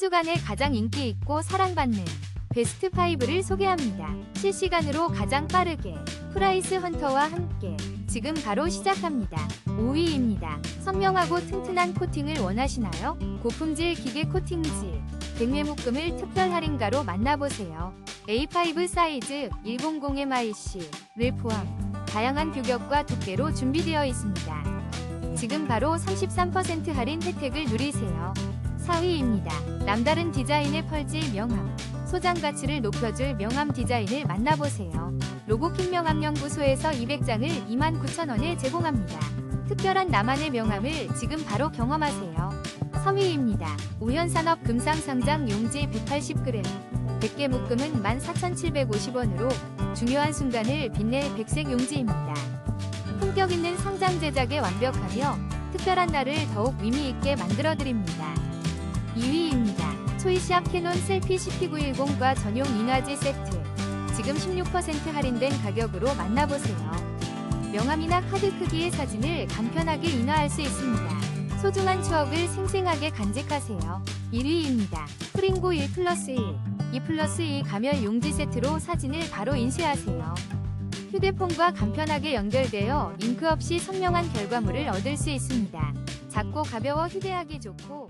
주간에 가장 인기 있고 사랑받는 베스트 5를 소개합니다. 실시간으로 가장 빠르게 프라이스 헌터와 함께 지금 바로 시작합니다. 5위입니다. 선명하고 튼튼한 코팅을 원하시나요? 고품질 기계 코팅지 백매 묶음을 특별 할인가로 만나보세요. A5 사이즈 100MIC를 포함 다양한 규격과 두께로 준비되어 있습니다. 지금 바로 33% 할인 혜택을 누리세요. 4위입니다. 남다른 디자인의 펄질 명함. 소장 가치를 높여줄 명함 디자인을 만나보세요. 로고킹 명함 연구소에서 200장을 29,000원에 제공합니다. 특별한 나만의 명함을 지금 바로 경험하세요. 3위입니다. 우현산업 금상상장 용지 180g. 100개 묶음은 14,750원으로 중요한 순간을 빛낼 백색 용지입니다. 품격 있는 상장 제작에 완벽하며 특별한 날을 더욱 의미 있게 만들어 드립니다. 2위입니다. 초이시압 캐논 셀피 CP910과 전용 인화지 세트. 지금 16% 할인된 가격으로 만나보세요. 명함이나 카드 크기의 사진을 간편하게 인화할 수 있습니다. 소중한 추억을 생생하게 간직하세요. 1위입니다. 프링고 1 플러스 1. 2 플러스 2 가멸 용지 세트로 사진을 바로 인쇄하세요. 휴대폰과 간편하게 연결되어 잉크 없이 선명한 결과물을 얻을 수 있습니다. 작고 가벼워 휴대하기 좋고